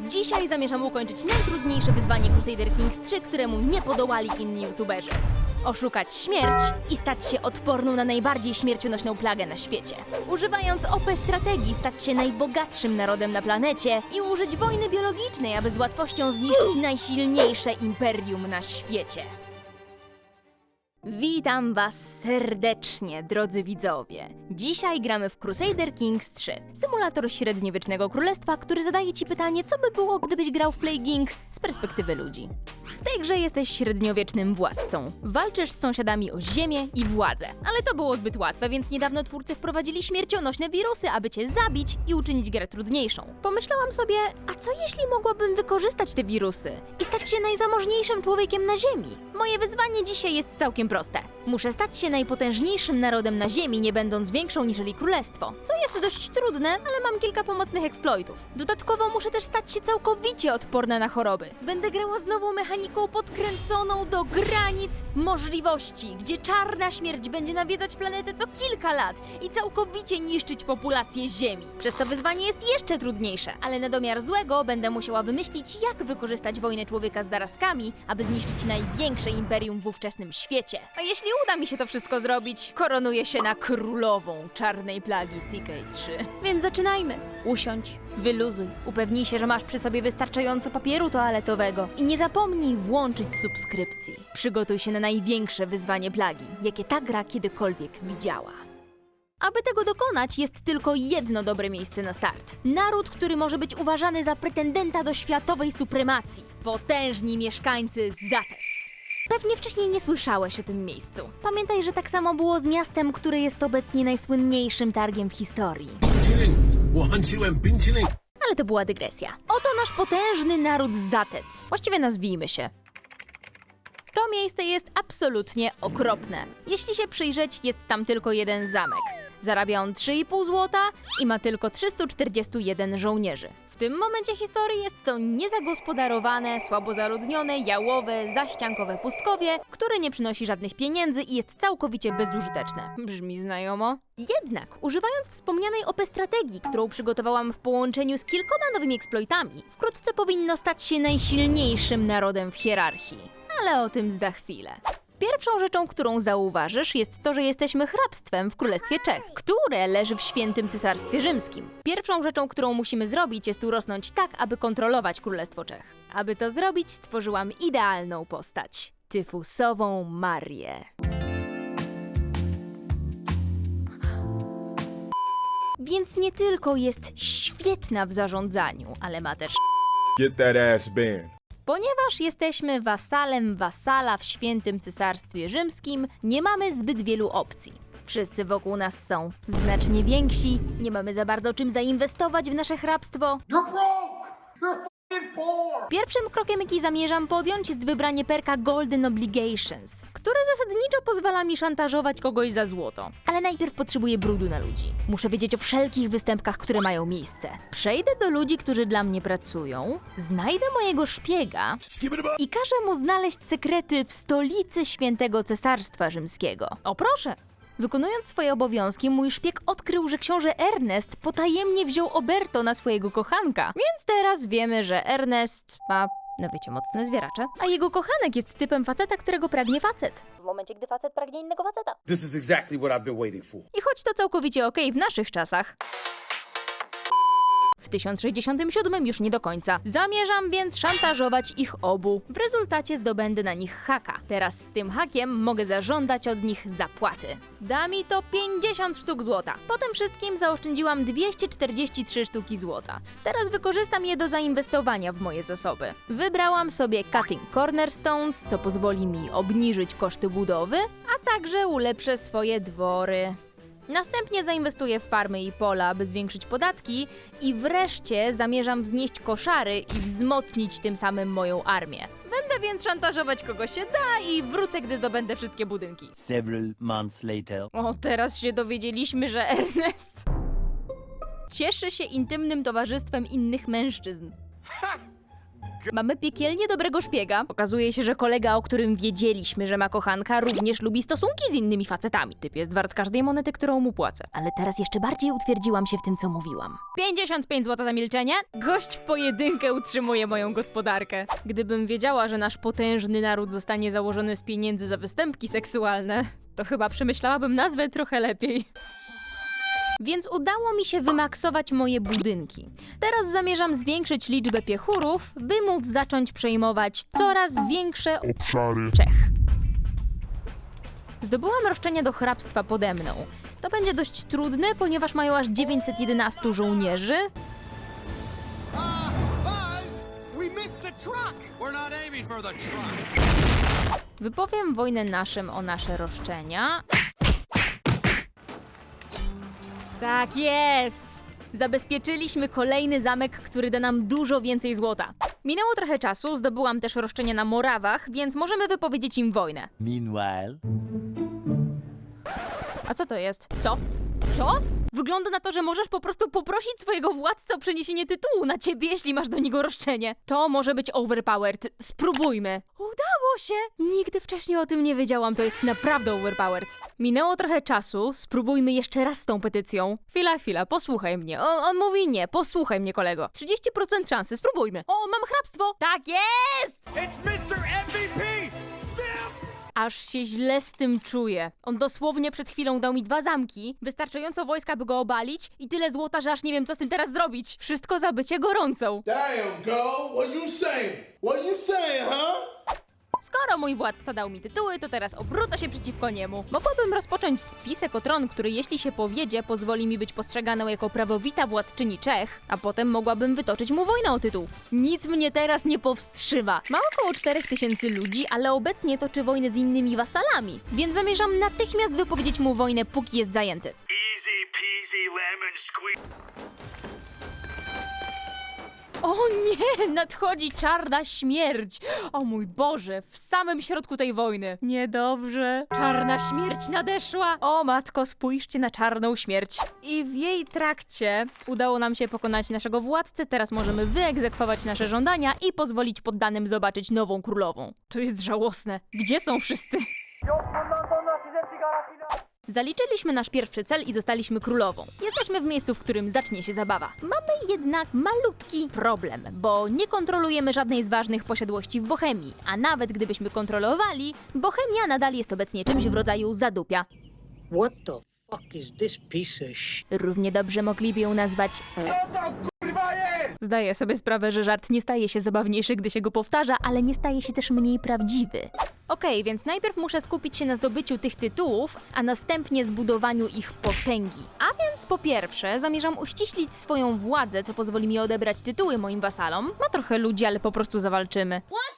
Dzisiaj zamierzam ukończyć najtrudniejsze wyzwanie Crusader Kings 3, któremu nie podołali inni youtuberzy. Oszukać śmierć i stać się odporną na najbardziej śmiercionośną plagę na świecie. Używając OP strategii stać się najbogatszym narodem na planecie i użyć wojny biologicznej, aby z łatwością zniszczyć najsilniejsze imperium na świecie. Witam Was serdecznie, drodzy widzowie. Dzisiaj gramy w Crusader Kings 3, symulator średniowiecznego królestwa, który zadaje Ci pytanie, co by było, gdybyś grał w Plague z perspektywy ludzi. W tej grze jesteś średniowiecznym władcą. Walczysz z sąsiadami o ziemię i władzę. Ale to było zbyt łatwe, więc niedawno twórcy wprowadzili śmiercionośne wirusy, aby Cię zabić i uczynić grę trudniejszą. Pomyślałam sobie, a co jeśli mogłabym wykorzystać te wirusy i stać się najzamożniejszym człowiekiem na ziemi? Moje wyzwanie dzisiaj jest całkiem proste. Muszę stać się najpotężniejszym narodem na ziemi, nie będąc większą niżeli królestwo. Co jest dość trudne, ale mam kilka pomocnych eksploitów. Dodatkowo muszę też stać się całkowicie odporna na choroby. Będę grała z nową mechaniką podkręconą do granic możliwości, gdzie czarna śmierć będzie nawiedzać planetę co kilka lat i całkowicie niszczyć populację Ziemi. Przez to wyzwanie jest jeszcze trudniejsze, ale na domiar złego będę musiała wymyślić, jak wykorzystać wojnę człowieka z zarazkami, aby zniszczyć największe imperium w ówczesnym świecie. A jeśli uda mi się to wszystko zrobić, koronuję się na królową czarnej plagi CK3. Więc zaczynajmy. Usiądź, wyluzuj, upewnij się, że masz przy sobie wystarczająco papieru toaletowego i nie zapomnij włączyć subskrypcji. Przygotuj się na największe wyzwanie plagi, jakie ta gra kiedykolwiek widziała. Aby tego dokonać, jest tylko jedno dobre miejsce na start. Naród, który może być uważany za pretendenta do światowej supremacji. Potężni mieszkańcy Zatec. Pewnie wcześniej nie słyszałeś o tym miejscu. Pamiętaj, że tak samo było z miastem, które jest obecnie najsłynniejszym targiem w historii. Ale to była dygresja. Oto nasz potężny naród Zatec. Właściwie nazwijmy się. To miejsce jest absolutnie okropne. Jeśli się przyjrzeć, jest tam tylko jeden zamek. Zarabia on 3,5 złota i ma tylko 341 żołnierzy. W tym momencie historii jest to niezagospodarowane, słabo zaludnione, jałowe, zaściankowe pustkowie, które nie przynosi żadnych pieniędzy i jest całkowicie bezużyteczne. Brzmi znajomo? Jednak, używając wspomnianej OP strategii, którą przygotowałam w połączeniu z kilkoma nowymi eksploitami, wkrótce powinno stać się najsilniejszym narodem w hierarchii. Ale o tym za chwilę. Pierwszą rzeczą, którą zauważysz, jest to, że jesteśmy hrabstwem w Królestwie Czech, które leży w świętym Cesarstwie Rzymskim. Pierwszą rzeczą, którą musimy zrobić, jest urosnąć tak, aby kontrolować Królestwo Czech. Aby to zrobić, stworzyłam idealną postać. Tyfusową Marię. Więc nie tylko jest świetna w zarządzaniu, ale ma też Get that ass banned. Ponieważ jesteśmy wasalem wasala w świętym cesarstwie rzymskim, nie mamy zbyt wielu opcji. Wszyscy wokół nas są znacznie więksi, nie mamy za bardzo czym zainwestować w nasze hrabstwo. Pierwszym krokiem, jaki zamierzam podjąć, jest wybranie perka Golden Obligations, które zasadniczo pozwala mi szantażować kogoś za złoto. Ale najpierw potrzebuję brudu na ludzi. Muszę wiedzieć o wszelkich występkach, które mają miejsce. Przejdę do ludzi, którzy dla mnie pracują, znajdę mojego szpiega i każę mu znaleźć sekrety w stolicy świętego cesarstwa rzymskiego. O proszę! Wykonując swoje obowiązki, mój szpieg odkrył, że książę Ernest potajemnie wziął Oberto na swojego kochanka. Więc teraz wiemy, że Ernest ma, no wiecie, mocne zwieracze, a jego kochanek jest typem faceta, którego pragnie facet. W momencie, gdy facet pragnie innego faceta. This is exactly what I've been waiting for. I choć to całkowicie okej w naszych czasach. W 1067 już nie do końca. Zamierzam więc szantażować ich obu. W rezultacie zdobędę na nich haka. Teraz z tym hakiem mogę zażądać od nich zapłaty. Da mi to 50 sztuk złota. Po tym wszystkim zaoszczędziłam 243 sztuki złota. Teraz wykorzystam je do zainwestowania w moje zasoby. Wybrałam sobie Cutting Cornerstones, co pozwoli mi obniżyć koszty budowy, a także ulepszę swoje dwory. Następnie zainwestuję w farmy i pola, aby zwiększyć podatki i wreszcie zamierzam wznieść koszary i wzmocnić tym samym moją armię. Będę więc szantażować kogo się da i wrócę, gdy zdobędę wszystkie budynki. Several months later. O, teraz się dowiedzieliśmy, że Ernest cieszy się intymnym towarzystwem innych mężczyzn. Mamy piekielnie dobrego szpiega. Okazuje się, że kolega, o którym wiedzieliśmy, że ma kochanka, również lubi stosunki z innymi facetami. Typ jest wart każdej monety, którą mu płacę. Ale teraz jeszcze bardziej utwierdziłam się w tym, co mówiłam. 55 zł za milczenie? Gość w pojedynkę utrzymuje moją gospodarkę. Gdybym wiedziała, że nasz potężny naród zostanie założony z pieniędzy za występki seksualne, to chyba przemyślałabym nazwę trochę lepiej. Więc udało mi się wymaksować moje budynki. Teraz zamierzam zwiększyć liczbę piechurów, by móc zacząć przejmować coraz większe obszary. Czech. Zdobyłam roszczenia do hrabstwa pode mną. To będzie dość trudne, ponieważ mają aż 911 żołnierzy. Wypowiem wojnę naszym o nasze roszczenia. Tak jest! Zabezpieczyliśmy kolejny zamek, który da nam dużo więcej złota. Minęło trochę czasu, zdobyłam też roszczenia na Morawach, więc możemy wypowiedzieć im wojnę. Meanwhile, A co to jest? Co? Co? Wygląda na to, że możesz po prostu poprosić swojego władcę o przeniesienie tytułu na ciebie, jeśli masz do niego roszczenie. To może być overpowered. Spróbujmy. Udało się! Nigdy wcześniej o tym nie wiedziałam, to jest naprawdę overpowered. Minęło trochę czasu, spróbujmy jeszcze raz z tą petycją. Chwila, chwila, posłuchaj mnie. On, on mówi nie, posłuchaj mnie, kolego. 30% szansy, spróbujmy. O, mam hrabstwo! Tak jest! It's Mr. MVP! Aż się źle z tym czuję. On dosłownie przed chwilą dał mi dwa zamki, wystarczająco wojska, by go obalić i tyle złota, że aż nie wiem, co z tym teraz zrobić. Wszystko za bycie gorącą. Damn, go. What you saying? What you saying, huh? Skoro mój władca dał mi tytuły, to teraz obrócę się przeciwko niemu. Mogłabym rozpocząć spisek o tron, który jeśli się powiedzie, pozwoli mi być postrzeganą jako prawowita władczyni Czech, a potem mogłabym wytoczyć mu wojnę o tytuł. Nic mnie teraz nie powstrzyma. Ma około 4000 ludzi, ale obecnie toczy wojnę z innymi wasalami, więc zamierzam natychmiast wypowiedzieć mu wojnę, póki jest zajęty. Easy peasy lemon squeeze. O nie, nadchodzi czarna śmierć. O mój Boże, w samym środku tej wojny. Niedobrze. Czarna śmierć nadeszła. O matko, spójrzcie na czarną śmierć. I w jej trakcie udało nam się pokonać naszego władcę. Teraz możemy wyegzekwować nasze żądania i pozwolić poddanym zobaczyć nową królową. To jest żałosne. Gdzie są wszyscy? Zaliczyliśmy nasz pierwszy cel i zostaliśmy królową. Jesteśmy w miejscu, w którym zacznie się zabawa. Mamy jednak malutki problem, bo nie kontrolujemy żadnej z ważnych posiadłości w Bohemii, a nawet gdybyśmy kontrolowali, Bohemia nadal jest obecnie czymś w rodzaju zadupia. What the fuck is this piece of sh? Równie dobrze mogliby ją nazwać. Zdaję sobie sprawę, że żart nie staje się zabawniejszy, gdy się go powtarza, ale nie staje się też mniej prawdziwy. Okej, więc najpierw muszę skupić się na zdobyciu tych tytułów, a następnie zbudowaniu ich potęgi. A więc po pierwsze, zamierzam uściślić swoją władzę, co pozwoli mi odebrać tytuły moim wasalom. Ma trochę ludzi, ale po prostu zawalczymy. Okej,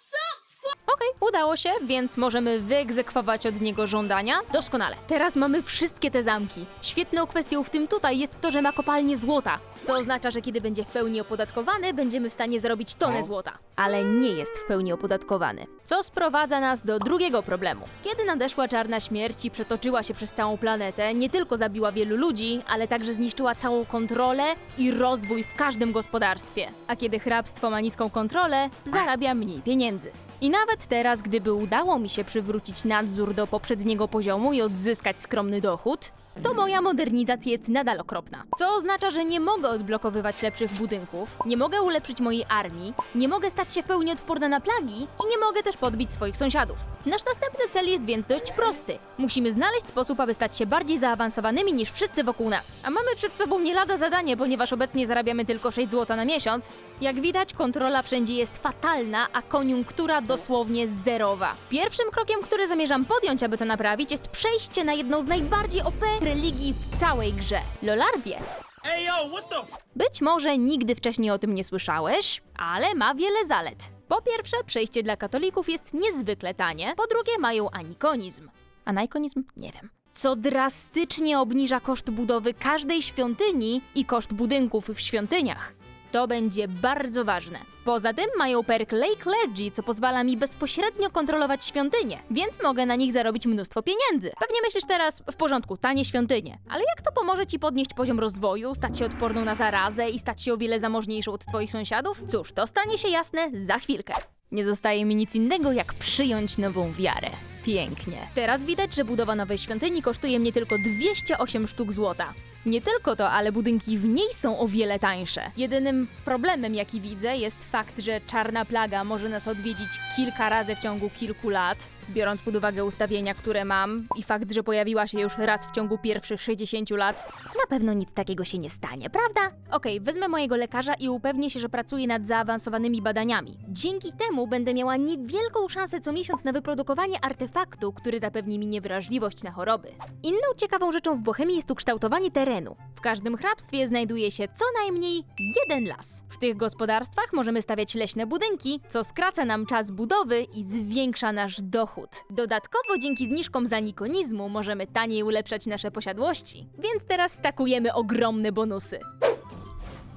udało się, więc możemy wyegzekwować od niego żądania. Doskonale. Teraz mamy wszystkie te zamki. Świetną kwestią w tym tutaj jest to, że ma kopalnię złota, co oznacza, że kiedy będzie w pełni opodatkowany, będziemy w stanie zarobić tonę złota. Ale nie jest w pełni opodatkowany. Co sprowadza nas do drugiego problemu. Kiedy nadeszła czarna śmierć i przetoczyła się przez całą planetę, nie tylko zabiła wielu ludzi, ale także zniszczyła całą kontrolę i rozwój w każdym gospodarstwie. A kiedy hrabstwo ma niską kontrolę, zarabia mniej pieniędzy. I nawet teraz, gdyby udało mi się przywrócić nadzór do poprzedniego poziomu i odzyskać skromny dochód, to moja modernizacja jest nadal okropna. Co oznacza, że nie mogę odblokowywać lepszych budynków, nie mogę ulepszyć mojej armii, nie mogę stać się w pełni odporna na plagi i nie mogę też podbić swoich sąsiadów. Nasz następny cel jest więc dość prosty. Musimy znaleźć sposób, aby stać się bardziej zaawansowanymi niż wszyscy wokół nas. A mamy przed sobą nie lada zadanie, ponieważ obecnie zarabiamy tylko 6 zł na miesiąc. Jak widać, kontrola wszędzie jest fatalna, a koniunktura dosłownie zerowa. Pierwszym krokiem, który zamierzam podjąć, aby to naprawić, jest przejście na jedną z najbardziej OP religii w całej grze Lolardię. Hey yo, what the Być może nigdy wcześniej o tym nie słyszałeś, ale ma wiele zalet. Po pierwsze, przejście dla katolików jest niezwykle tanie, po drugie, mają anikonizm. Anaikonizm? Nie wiem. Co drastycznie obniża koszt budowy każdej świątyni i koszt budynków w świątyniach. To będzie bardzo ważne. Poza tym mają perk Lake Clergy, co pozwala mi bezpośrednio kontrolować świątynie, więc mogę na nich zarobić mnóstwo pieniędzy. Pewnie myślisz teraz, w porządku, tanie świątynie, ale jak to pomoże ci podnieść poziom rozwoju, stać się odporną na zarazę i stać się o wiele zamożniejszą od twoich sąsiadów? Cóż, to stanie się jasne za chwilkę. Nie zostaje mi nic innego, jak przyjąć nową wiarę. Pięknie. Teraz widać, że budowa nowej świątyni kosztuje mnie tylko 208 sztuk złota. Nie tylko to, ale budynki w niej są o wiele tańsze. Jedynym problemem, jaki widzę, jest fakt, że czarna plaga może nas odwiedzić kilka razy w ciągu kilku lat. Biorąc pod uwagę ustawienia, które mam i fakt, że pojawiła się już raz w ciągu pierwszych 60 lat, na pewno nic takiego się nie stanie, prawda? Okej, wezmę mojego lekarza i upewnię się, że pracuje nad zaawansowanymi badaniami. Dzięki temu będę miała niewielką szansę co miesiąc na wyprodukowanie artefaktu, który zapewni mi niewrażliwość na choroby. Inną ciekawą rzeczą w Bohemii jest ukształtowanie terenu. W każdym hrabstwie znajduje się co najmniej jeden las. W tych gospodarstwach możemy stawiać leśne budynki, co skraca nam czas budowy i zwiększa nasz dochód. Dodatkowo dzięki zniżkom za nikonizmu możemy taniej ulepszać nasze posiadłości. Więc teraz stakujemy ogromne bonusy.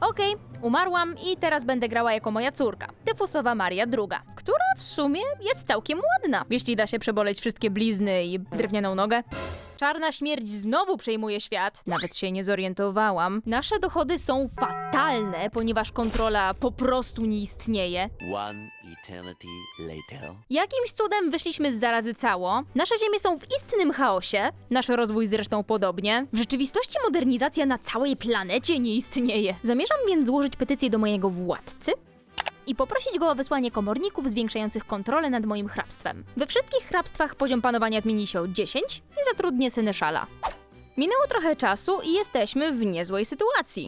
Okej, umarłam i teraz będę grała jako moja córka, tyfusowa Maria II, która w sumie jest całkiem ładna, jeśli da się przeboleć wszystkie blizny i drewnianą nogę. Czarna śmierć znowu przejmuje świat. Nawet się nie zorientowałam. Nasze dochody są fatalne, ponieważ kontrola po prostu nie istnieje. One eternity later. Jakimś cudem wyszliśmy z zarazy cało. Nasze ziemie są w istnym chaosie. Nasz rozwój zresztą podobnie. W rzeczywistości modernizacja na całej planecie nie istnieje. Zamierzam więc złożyć petycję do mojego władcy i poprosić go o wysłanie komorników zwiększających kontrolę nad moim hrabstwem. We wszystkich hrabstwach poziom panowania zmieni się o 10 i zatrudnię seneszala. Minęło trochę czasu i jesteśmy w niezłej sytuacji.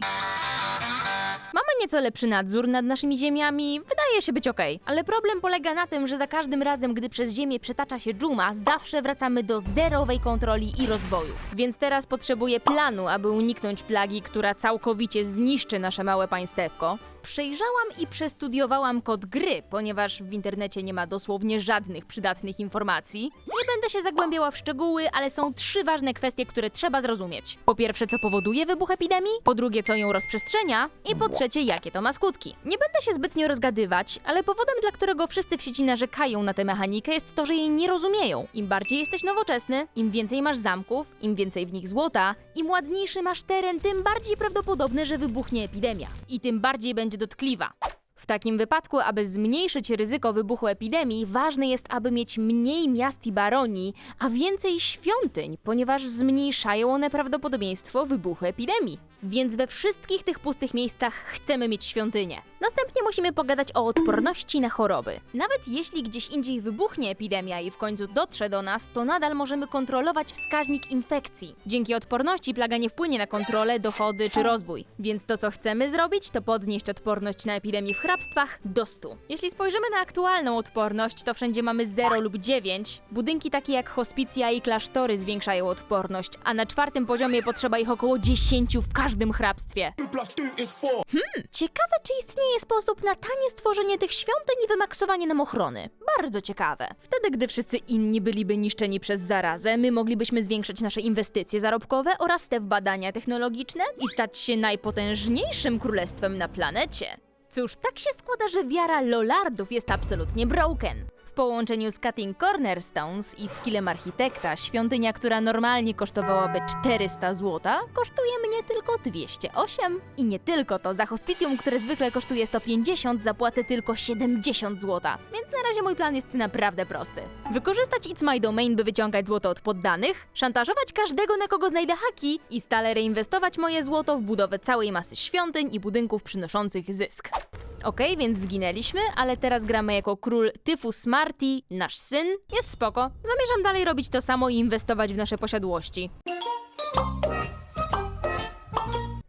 Nieco lepszy nadzór nad naszymi ziemiami, wydaje się być okej. Ale problem polega na tym, że za każdym razem, gdy przez ziemię przetacza się dżuma, zawsze wracamy do zerowej kontroli i rozwoju. Więc teraz potrzebuję planu, aby uniknąć plagi, która całkowicie zniszczy nasze małe państewko. Przejrzałam i przestudiowałam kod gry, ponieważ w internecie nie ma dosłownie żadnych przydatnych informacji. Nie będę się zagłębiała w szczegóły, ale są trzy ważne kwestie, które trzeba zrozumieć. Po pierwsze, co powoduje wybuch epidemii, po drugie, co ją rozprzestrzenia i po trzecie, jakie to ma skutki. Nie będę się zbytnio rozgadywać, ale powodem, dla którego wszyscy w sieci narzekają na tę mechanikę jest to, że jej nie rozumieją. Im bardziej jesteś nowoczesny, im więcej masz zamków, im więcej w nich złota, im ładniejszy masz teren, tym bardziej prawdopodobne, że wybuchnie epidemia. I tym bardziej będzie dotkliwa. W takim wypadku, aby zmniejszyć ryzyko wybuchu epidemii, ważne jest, aby mieć mniej miast i baronii, a więcej świątyń, ponieważ zmniejszają one prawdopodobieństwo wybuchu epidemii. Więc we wszystkich tych pustych miejscach chcemy mieć świątynię. Następnie musimy pogadać o odporności na choroby. Nawet jeśli gdzieś indziej wybuchnie epidemia i w końcu dotrze do nas, to nadal możemy kontrolować wskaźnik infekcji. Dzięki odporności plaga nie wpłynie na kontrolę, dochody czy rozwój. Więc to, co chcemy zrobić, to podnieść odporność na epidemię w hrabstwach do 100. Jeśli spojrzymy na aktualną odporność, to wszędzie mamy 0 lub 9. Budynki takie jak hospicja i klasztory zwiększają odporność, a na czwartym poziomie potrzeba ich około 10 w każdym hrabstwie. Hmm, ciekawe, czy istnieje sposób na tanie stworzenie tych świątyń i wymaksowanie nam ochrony. Bardzo ciekawe. Wtedy, gdy wszyscy inni byliby niszczeni przez zarazę, my moglibyśmy zwiększyć nasze inwestycje zarobkowe oraz te w badania technologiczne i stać się najpotężniejszym królestwem na planecie. Cóż, tak się składa, że wiara Lollardów jest absolutnie broken. Połączeniu z Cutting Cornerstones i skillem architekta, świątynia, która normalnie kosztowałaby 400 zł, kosztuje mnie tylko 208. I nie tylko to, za hospicjum, które zwykle kosztuje 150, zapłacę tylko 70 zł. Więc na razie mój plan jest naprawdę prosty. Wykorzystać It's My Domain, by wyciągać złoto od poddanych, szantażować każdego, na kogo znajdę haki i stale reinwestować moje złoto w budowę całej masy świątyń i budynków przynoszących zysk. Okej, więc zginęliśmy, ale teraz gramy jako król Tyfus Marti, nasz syn. Jest spoko. Zamierzam dalej robić to samo i inwestować w nasze posiadłości.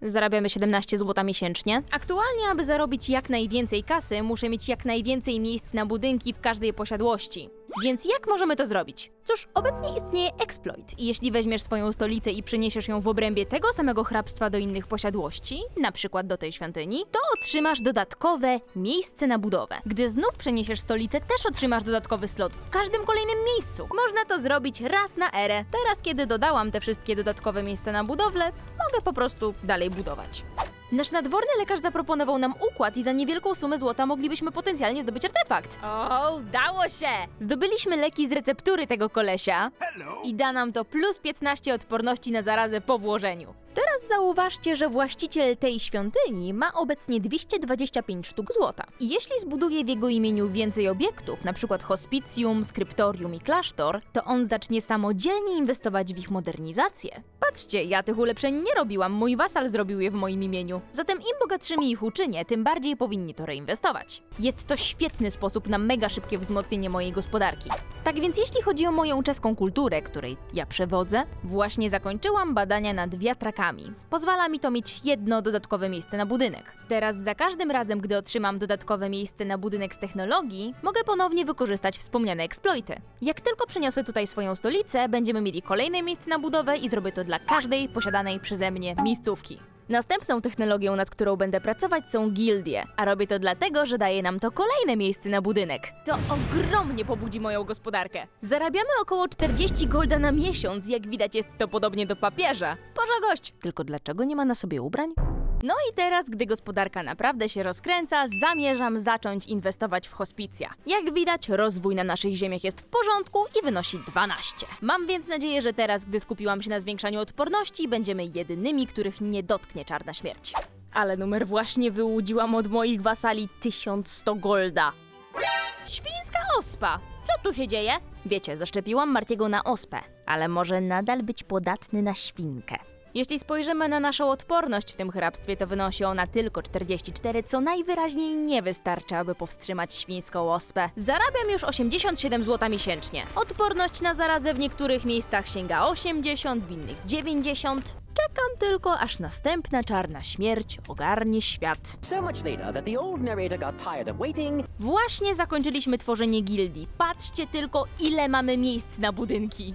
Zarabiamy 17 zł miesięcznie. Aktualnie, aby zarobić jak najwięcej kasy, muszę mieć jak najwięcej miejsc na budynki w każdej posiadłości. Więc jak możemy to zrobić? Cóż, obecnie istnieje exploit i jeśli weźmiesz swoją stolicę i przeniesiesz ją w obrębie tego samego hrabstwa do innych posiadłości, na przykład do tej świątyni, to otrzymasz dodatkowe miejsce na budowę. Gdy znów przeniesiesz stolicę, też otrzymasz dodatkowy slot w każdym kolejnym miejscu. Można to zrobić raz na erę. Teraz, kiedy dodałam te wszystkie dodatkowe miejsca na budowlę, mogę po prostu dalej budować. Nasz nadworny lekarz zaproponował nam układ i za niewielką sumę złota moglibyśmy potencjalnie zdobyć artefakt. O, udało się! Zdobyliśmy leki z receptury tego kolesia i da nam to plus 15 odporności na zarazę po włożeniu. Teraz zauważcie, że właściciel tej świątyni ma obecnie 225 sztuk złota. I jeśli zbuduje w jego imieniu więcej obiektów, np. hospicjum, skryptorium i klasztor, to on zacznie samodzielnie inwestować w ich modernizację. Patrzcie, ja tych ulepszeń nie robiłam, mój wasal zrobił je w moim imieniu. Zatem im bogatszymi ich uczynię, tym bardziej powinni to reinwestować. Jest to świetny sposób na mega szybkie wzmocnienie mojej gospodarki. Tak więc jeśli chodzi o moją czeską kulturę, której ja przewodzę, właśnie zakończyłam badania nad wiatrakami. Pozwala mi to mieć jedno dodatkowe miejsce na budynek. Teraz za każdym razem, gdy otrzymam dodatkowe miejsce na budynek z technologii, mogę ponownie wykorzystać wspomniane exploity. Jak tylko przeniosę tutaj swoją stolicę, będziemy mieli kolejne miejsce na budowę i zrobię to dla każdej posiadanej przeze mnie miejscówki. Następną technologią, nad którą będę pracować, są gildie, a robię to dlatego, że daje nam to kolejne miejsce na budynek. To ogromnie pobudzi moją gospodarkę. Zarabiamy około 40 golda na miesiąc, jak widać jest to podobnie do papieża. W porze gość! Tylko dlaczego nie ma na sobie ubrań? No i teraz, gdy gospodarka naprawdę się rozkręca, zamierzam zacząć inwestować w hospicja. Jak widać, rozwój na naszych ziemiach jest w porządku i wynosi 12. Mam więc nadzieję, że teraz, gdy skupiłam się na zwiększaniu odporności, będziemy jedynymi, których nie dotknie czarna śmierć. Ale numer właśnie wyłudziłam od moich wasali 1100 golda. Świńska ospa! Co tu się dzieje? Wiecie, zaszczepiłam Martiego na ospę, ale może nadal być podatny na świnkę. Jeśli spojrzymy na naszą odporność w tym hrabstwie, to wynosi ona tylko 44, co najwyraźniej nie wystarcza, aby powstrzymać świńską ospę. Zarabiam już 87 zł miesięcznie. Odporność na zarazę w niektórych miejscach sięga 80, w innych 90. Czekam tylko, aż następna czarna śmierć ogarnie świat. Właśnie zakończyliśmy tworzenie gildii. Patrzcie tylko, ile mamy miejsc na budynki.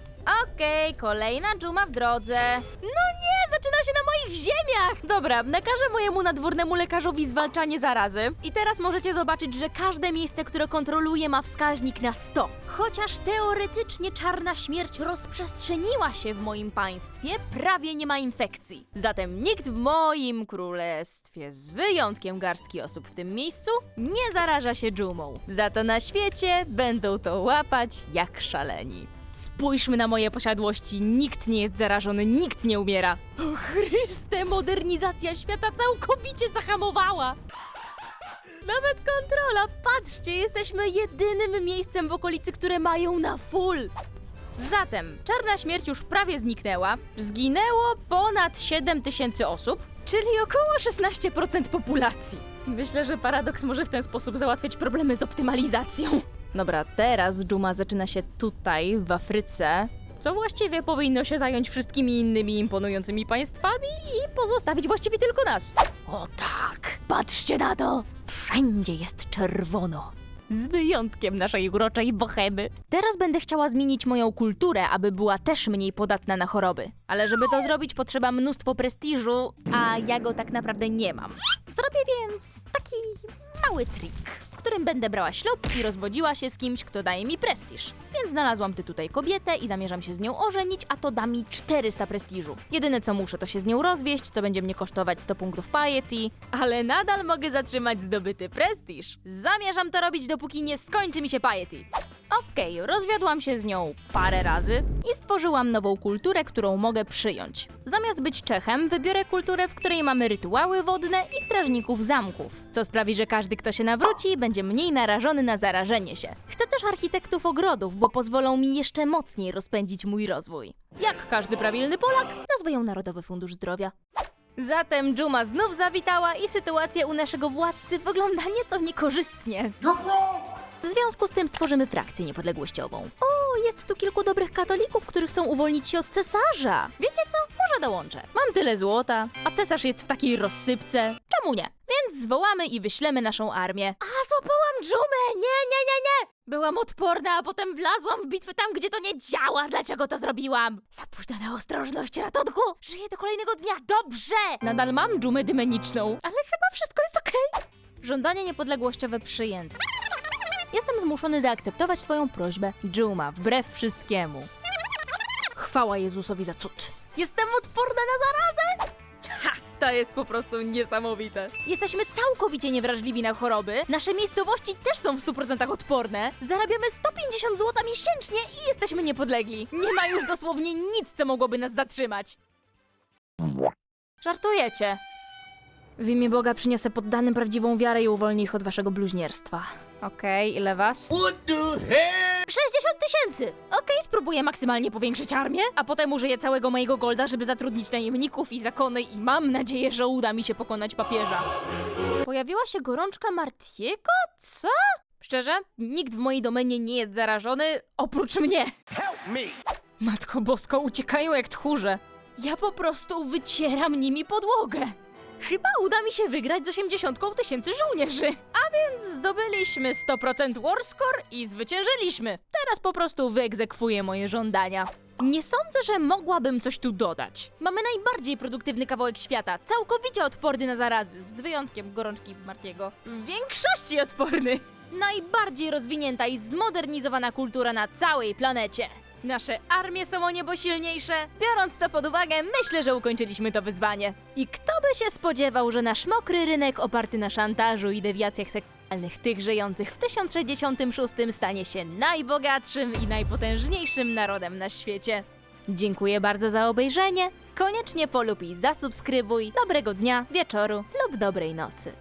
Okej, kolejna dżuma w drodze. No nie, zaczyna się na moich ziemiach! Dobra, nakażę mojemu nadwornemu lekarzowi zwalczanie zarazy. I teraz możecie zobaczyć, że każde miejsce, które kontroluje, ma wskaźnik na 100. Chociaż teoretycznie czarna śmierć rozprzestrzeniła się w moim państwie, prawie nie ma infekcji. Zatem nikt w moim królestwie, z wyjątkiem garstki osób w tym miejscu, nie zaraża się dżumą. Za to na świecie będą to łapać jak szaleni. Spójrzmy na moje posiadłości. Nikt nie jest zarażony, nikt nie umiera. O Chryste, modernizacja świata całkowicie zahamowała. Nawet kontrola, patrzcie, jesteśmy jedynym miejscem w okolicy, które mają na full. Zatem, czarna śmierć już prawie zniknęła. Zginęło ponad 7 tysięcy osób, czyli około 16% populacji. Myślę, że paradoks może w ten sposób załatwiać problemy z optymalizacją. Dobra, teraz dżuma zaczyna się tutaj, w Afryce, co właściwie powinno się zająć wszystkimi innymi imponującymi państwami i pozostawić właściwie tylko nas. O tak, patrzcie na to! Wszędzie jest czerwono. Z wyjątkiem naszej uroczej bohemy. Teraz będę chciała zmienić moją kulturę, aby była też mniej podatna na choroby. Ale żeby to zrobić, potrzeba mnóstwo prestiżu, a ja go tak naprawdę nie mam. Zrobię więc taki mały trik, którym będę brała ślub i rozwodziła się z kimś, kto daje mi prestiż. Więc znalazłam ty tutaj kobietę i zamierzam się z nią ożenić, a to da mi 400 prestiżu. Jedyne co muszę, to się z nią rozwieść, co będzie mnie kosztować 100 punktów piety, ale nadal mogę zatrzymać zdobyty prestiż. Zamierzam to robić, dopóki nie skończy mi się piety. Okej, rozwiodłam się z nią parę razy i stworzyłam nową kulturę, którą mogę przyjąć. Zamiast być Czechem, wybiorę kulturę, w której mamy rytuały wodne i strażników zamków, co sprawi, że każdy, kto się nawróci, będzie mniej narażony na zarażenie się. Chcę też architektów ogrodów, bo pozwolą mi jeszcze mocniej rozpędzić mój rozwój. Jak każdy prawilny Polak, nazwę ją Narodowy Fundusz Zdrowia. Zatem Dżuma znów zawitała i sytuacja u naszego władcy wygląda nieco niekorzystnie. W związku z tym stworzymy frakcję niepodległościową. O, jest tu kilku dobrych katolików, którzy chcą uwolnić się od cesarza. Wiecie co? Może dołączę. Mam tyle złota, a cesarz jest w takiej rozsypce. Czemu nie? Więc zwołamy i wyślemy naszą armię. A, złapałam dżumę! Nie, nie, nie, nie! Byłam odporna, a potem wlazłam w bitwę tam, gdzie to nie działa. Dlaczego to zrobiłam? Za późno na ostrożność, ratunku! Żyję do kolejnego dnia, dobrze! Nadal mam dżumę dymeniczną, ale chyba wszystko jest okej. Żądanie niepodległościowe przyjęte. Jestem zmuszony zaakceptować twoją prośbę, Dżuma, wbrew wszystkiemu. Chwała Jezusowi za cud. Jestem odporna na zarazę? Ha! To jest po prostu niesamowite. Jesteśmy całkowicie niewrażliwi na choroby, nasze miejscowości też są w 100% odporne, zarabiamy 150 zł miesięcznie i jesteśmy niepodlegli. Nie ma już dosłownie nic, co mogłoby nas zatrzymać. Żartujecie. W imię Boga przyniosę poddanym prawdziwą wiarę i uwolnię ich od waszego bluźnierstwa. Okej, ile was? What the hell? 60 tysięcy! Okej, spróbuję maksymalnie powiększyć armię, a potem użyję całego mojego golda, żeby zatrudnić najemników i zakony i mam nadzieję, że uda mi się pokonać papieża. Pojawiła się gorączka Martiego? Co? Szczerze, nikt w mojej domenie nie jest zarażony, oprócz mnie. Help me! Matko Bosko, uciekają jak tchórze. Ja po prostu wycieram nimi podłogę. Chyba uda mi się wygrać z 80 tysięcy żołnierzy. A więc zdobyliśmy 100% war score i zwyciężyliśmy. Teraz po prostu wyeegzekwuję moje żądania. Nie sądzę, że mogłabym coś tu dodać. Mamy najbardziej produktywny kawałek świata, całkowicie odporny na zarazy, z wyjątkiem gorączki Martiego. W większości odporny. Najbardziej rozwinięta i zmodernizowana kultura na całej planecie. Nasze armie są o niebo silniejsze. Biorąc to pod uwagę, myślę, że ukończyliśmy to wyzwanie. I kto by się spodziewał, że nasz mokry rynek oparty na szantażu i dewiacjach seksualnych tych żyjących w 1066 stanie się najbogatszym i najpotężniejszym narodem na świecie. Dziękuję bardzo za obejrzenie. Koniecznie polub i zasubskrybuj. Dobrego dnia, wieczoru lub dobrej nocy.